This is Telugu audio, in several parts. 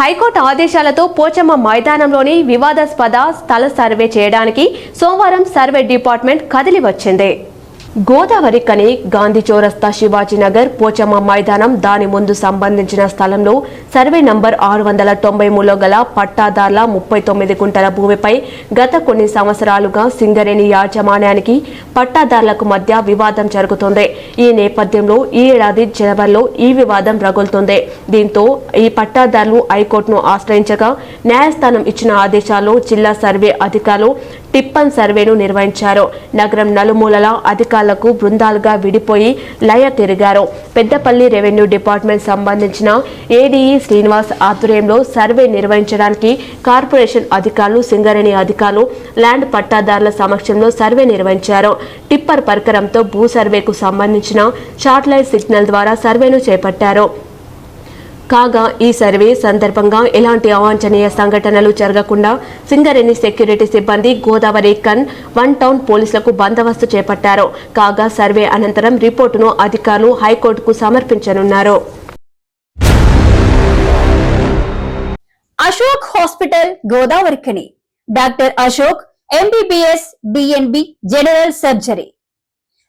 హైకోర్టు ఆదేశాలతో పోచమ్మ మైదానంలోని వివాదాస్పద స్థల సర్వే చేయడానికి సోమవారం సర్వే డిపార్ట్మెంట్ కదిలి వచ్చింది. గోదావరి కని గాంధీ చౌరస్తా శివాజీనగర్ పోచమ్మ మైదానం దాని ముందు సంబంధించిన స్థలంలో సర్వే నంబర్ ఆరు వందల తొంభై మూడులో గల పట్టాదారుల ముప్పై తొమ్మిది గుంటల భూమిపై గత కొన్ని సంవత్సరాలుగా సింగరేణి యాజమాన్యానికి పట్టాదారులకు మధ్య వివాదం జరుగుతుంది. ఈ నేపథ్యంలో ఈ ఏడాది జనవరిలో ఈ వివాదం రగులుతుంది. దీంతో ఈ పట్టాదారులు హైకోర్టును ఆశ్రయించగా న్యాయస్థానం ఇచ్చిన ఆదేశాల్లో జిల్లా సర్వే అధికారులు టిప్పన్ సర్వేను నిర్వహించారు. నగరం నలుమూలల అధికారులకు బృందాలుగా విడిపోయి లయ తిరిగారు. పెద్దపల్లి రెవెన్యూ డిపార్ట్మెంట్ సంబంధించిన ఏడీఈ శ్రీనివాస్ ఆధ్వర్యంలో సర్వే నిర్వహించడానికి కార్పొరేషన్ అధికారులు సింగరేణి అధికారులు ల్యాండ్ పట్టాదారుల సమక్షంలో సర్వే నిర్వహించారు. టిప్పర్ పరికరంతో భూ సర్వేకు సంబంధించిన శాటిలైట్ సిగ్నల్ ద్వారా సర్వేను చేపట్టారు. కాగా ఈ సర్వే సందర్భంగా ఎలాంటి అవాంఛనీయ సంఘటనలు జరగకుండా సింగరేణి సెక్యూరిటీ సిబ్బంది గోదావరి కన్ వన్ టౌన్ పోలీసులకు బందోబస్తు చేపట్టారు. కాగా సర్వే అనంతరం రిపోర్టును అధికారులు హైకోర్టుకు సమర్పించనున్నారు. Ashok hospital Godavarikhani doctor Ashok MBBS DNB general surgery.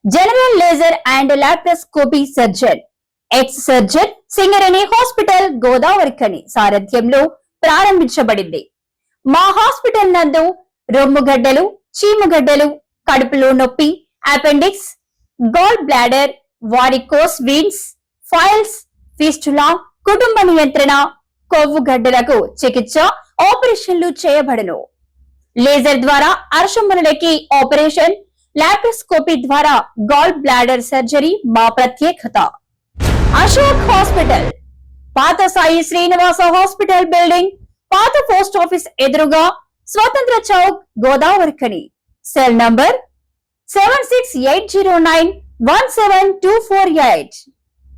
General laser and laparoscopy surgeon. Ex surgeon Singareni hospital Godavarikhani సారథ్యంలో ప్రారంభించబడింది. మా హాస్పిటల్ నందు రొమ్ముగడ్డలు చీముగడ్డలు కడుపులో నొప్పి appendix gall bladder varicose veins piles fistula కుటుంబ నియంత్రణ కొవ్వు గడ్డలకు చికిత్స ఆపరేషన్లు చేయబడను. లేజర్ ద్వారా అర్షములకి ఆపరేషన్ లాప్రోస్కోపీ ద్వారా గాల్ బ్లాడర్ సర్జరీ మా ప్రత్యేకత. అశోక్ హాస్పిటల్. పాత సాయి శ్రీనివాస హాస్పిటల్ బిల్డింగ్ పాత పోస్ట్ ఆఫీస్ ఎదురుగా స్వతంత్ర Chowk Godavarikhani cell number seven six eight zero nine one seven two four eight.